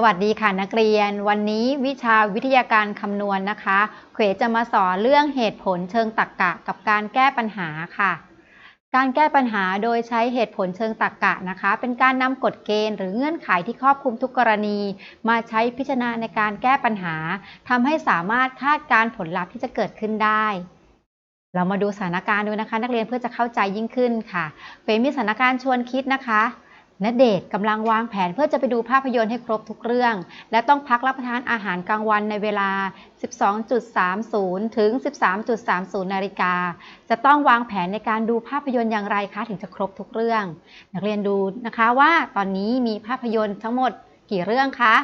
สวัสดีค่ะนักเรียน วันนี้วิชาวิทยาการคำนวณนะคะเขวจะมาสอนเรื่องเหตุผลเชิงตรรกกะกับการแก้ปัญหาค่ะ การแก้ปัญหาโดยใช้เหตุผลเชิงตรรกกะนะคะ เป็นการนำกฎเกณฑ์หรือเงื่อนไขที่ครอบคลุมทุกกรณี มาใช้พิจารณาในการแก้ปัญหาทำให้สามารถคาดการณ์ผลลัพธ์ที่จะเกิดขึ้นได้เรามาดูสถานการณ์ดูนะคะ นักเรียนเพื่อจะเข้าใจยิ่งขึ้นค่ะเฟมีสถานการณ์ชวนคิดนะคะ ณเดชกำลังวางแผนเพื่อจะไปดูภาพยนตร์ให้ครบทุกเรื่อง และต้องพักรับประทานอาหารกลางวันในเวลา 12.30 ถึง 13.30 นาฬิกา จะต้องวางแผนในการดูภาพยนตร์อย่างไรคะถึงจะครบทุกเรื่อง นักเรียนดูนะคะว่าตอนนี้มีภาพยนตร์ทั้งหมดกี่เรื่องคะ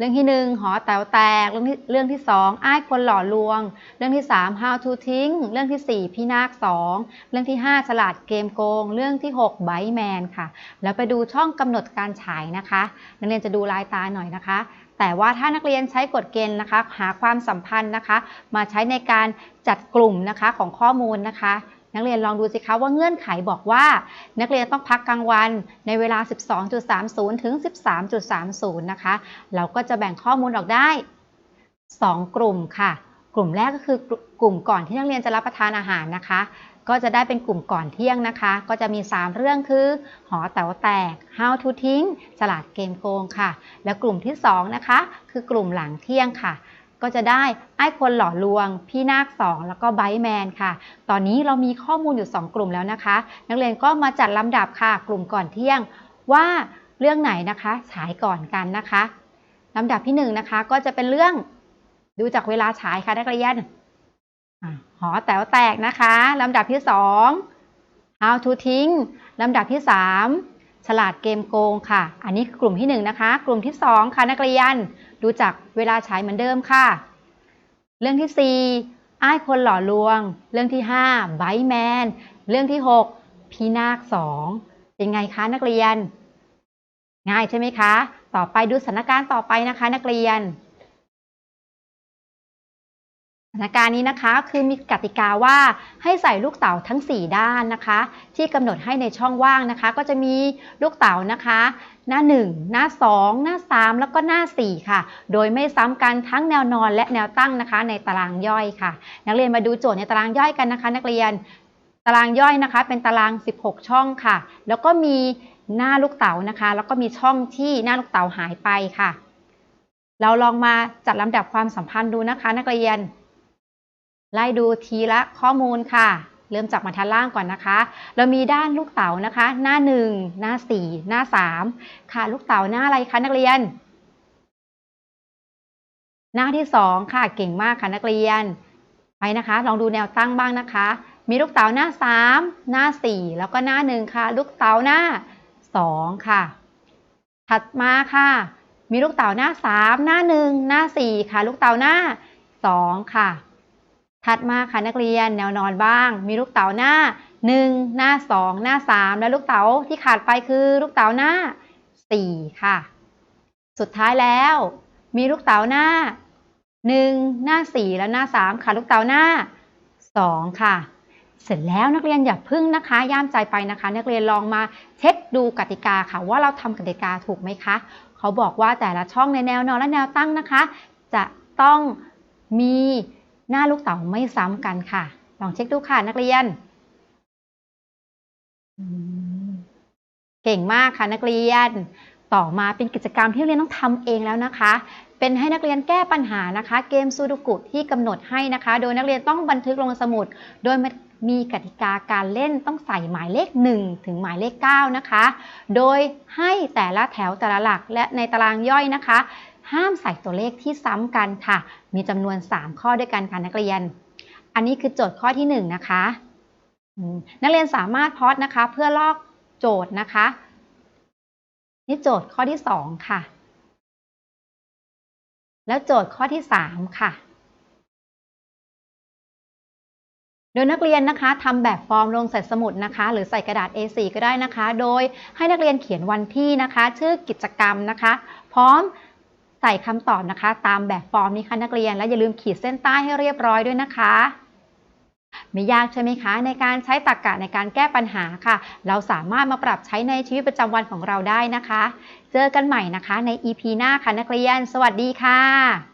เรื่องที่ 1 หอแต๋วแตก เรื่องที่เรื่องที่ 2 อ้ายคนหล่อลวง เรื่องที่ 3 how to ทิ้ง เรื่องที่ 4 พี่นาค 2 เรื่องที่ 5 ฉลาดเกมโกง เรื่องที่ 6 ไบแมนค่ะ แล้วไปดูช่องกำหนดการฉายนะคะ นักเรียนจะดูลายตาหน่อยนะคะแต่ว่าถ้านักเรียนใช้กฎเกณฑ์นะคะ หาความสัมพันธ์นะคะ มาใช้ในการจัดกลุ่มนะคะของข้อมูลนะคะ นักเรียนลองดูสิคะว่าเงื่อนไขบอกว่า นักเรียนต้องพักกลางวันในเวลา 12.30 ถึง 13.30 นะคะ เราก็จะแบ่งข้อมูลออกได้ 2 กลุ่มค่ะ กลุ่มแรกก็คือกลุ่มก่อนที่นักเรียนจะรับประทานอาหารนะคะ ก็จะได้เป็นกลุ่มก่อนเที่ยงนะคะ ก็จะมี 3 เรื่องคือ หอแต๋วแตก how to ทิ้งฉลาดเกมโกงค่ะ และกลุ่มที่ 2 นะคะ คือกลุ่มหลังเที่ยงค่ะ ก็จะได้ไอ้คนหล่อลวง พี่นาคสองแล้วก็ไบแมนค่ะ ตอนนี้เรามีข้อมูลอยู่ 2 กลุ่มแล้วนะคะ นักเรียนก็มาจัดลำดับค่ะ กลุ่มก่อนเที่ยง ว่าเรื่องไหนนะคะฉายก่อนกันนะคะลำดับที่1นนะคะ ก็จะเป็นเรื่องดูจากเวลาฉายค่ะนักเรียนหอแต๋วแตกนะคะลำดับที่ 2 how to ทิ้งลำดับที่ 3 ฉลาดเกมโกงค่ะ อันนี้กลุ่มที่1นะคะ กลุ่มที่ 2 ค่ะนักเรียน ดูจากเวลาใช้เหมือนเดิมค่ะ เรื่องที่ 4 อ้ายคนหล่อลวง เรื่องที่5ไบแมน เรื่องที่ 6 พี่นาค2เป็นไงคะนักเรียน ง่ายใช่ไหมคะ ต่อไปดูสถานการณ์ต่อไปนะคะ นักเรียน สถานการณ์นี้นะคะคือมีกติกาว่าให้ใส่ลูกเต๋าทั้ง 4 ด้านนะคะ ที่กำหนดให้ในช่องว่างนะคะ ก็จะมีลูกเต๋านะคะ หน้า 1 หน้า 2 หน้า 3 แล้วก็หน้า 4 ค่ะ โดยไม่ซ้ำกันทั้งแนวนอนและแนวตั้งนะคะ ในตารางย่อยค่ะ นักเรียนมาดูโจทย์ในตารางย่อยกันนะคะ นักเรียนตารางย่อยนะคะ เป็นตาราง 16 ช่องค่ะ แล้วก็มีหน้าลูกเต๋านะคะ แล้วก็มีช่องที่หน้าลูกเต๋าหายไปค่ะ เราลองมาจัดลำดับความสัมพันธ์ดูนะคะ นักเรียน ไล่ดูทีละข้อมูลค่ะ เริ่มจากบรรทัดล่างก่อนนะคะ เรามีด้านลูกเต๋านะคะ หน้า 1 หน้า 4 หน้า 3 ค่ะ ลูกเต๋าหน้าอะไรคะนักเรียน หน้าที่ 2 ค่ะ เก่งมากค่ะนักเรียน ไปนะคะ ลองดูแนวตั้งบ้างนะคะ มีลูกเต๋าหน้า 3 หน้า 4 แล้วก็หน้า 1 ค่ะ ลูกเต๋าหน้า 2 ค่ะ ถัดมาค่ะ มีลูกเต๋าหน้า 3 หน้า 1 หน้า 4 ค่ะ ลูกเต๋าหน้า 2 ค่ะ ถัดมาค่ะนักเรียนแนวนอนบ้าง มีลูกเต๋าหน้า 1 หน้า 2 หน้า 3 และลูกเต๋าที่ขาดไปคือลูกเต๋าหน้า 4 ค่ะ สุดท้ายแล้ว มีลูกเต๋าหน้า 1 หน้า 4 และหน้า 3 ค่ะลูกเต๋าหน้า 2 ค่ะ เสร็จแล้วนักเรียนอย่าพึ่งนะคะ ย่ามใจไปนะคะ นักเรียนลองมาเช็คดูกติกาค่ะ ว่าเราทำกติกาถูกไหมคะ เขาบอกว่าแต่ละช่องในแนวนอนและแนวตั้งนะคะ จะต้องมี หน้าลูกเต๋าไม่ซ้ำกันค่ะ ลองเช็คดูค่ะนักเรียน เก่งมากค่ะนักเรียน ต่อมาเป็นกิจกรรมที่นักเรียนต้องทำเองแล้วนะคะ เป็นให้นักเรียนแก้ปัญหานะคะ เกมซูดูกุที่กำหนดให้นะคะ โดยนักเรียนต้องบันทึกลงสมุด โดยมีกติกาการเล่นต้องใส่หมายเลข 1 ถึงหมายเลข 9 นะคะ โดยให้แต่ละแถวแต่ละหลักและในตารางย่อยนะคะ ห้ามใส่ตัวเลขที่ซ้ำกันค่ะ มีจำนวน 3 ข้อด้วยกันค่ะนักเรียน อันนี้คือโจทย์ข้อที่ 1 นะคะ นักเรียนสามารถพอดนะคะ เพื่อลอกโจทย์นะคะ นี่โจทย์ข้อที่ 2 ค่ะ แล้วโจทย์ข้อที่ 3 ค่ะโดยนักเรียนนะคะทำแบบฟอร์มลงใส่สมุดนะคะ หรือใส่กระดาษ A4 ก็ได้นะคะ โดยให้นักเรียนเขียนวันที่นะคะ ชื่อกิจกรรมนะคะ พร้อม ใส่คำตอบนะคะ ตามแบบฟอร์มนี้ค่ะนักเรียน และอย่าลืมขีดเส้นใต้ให้เรียบร้อยด้วยนะคะไม่ยากใช่ไหมคะ ในการใช้ตรรกกะในการแก้ปัญหาค่ะ เราสามารถมาปรับใช้ในชีวิตประจำวันของเราได้นะคะ เจอกันใหม่นะคะใน EP หน้าค่ะนักเรียน สวัสดีค่ะ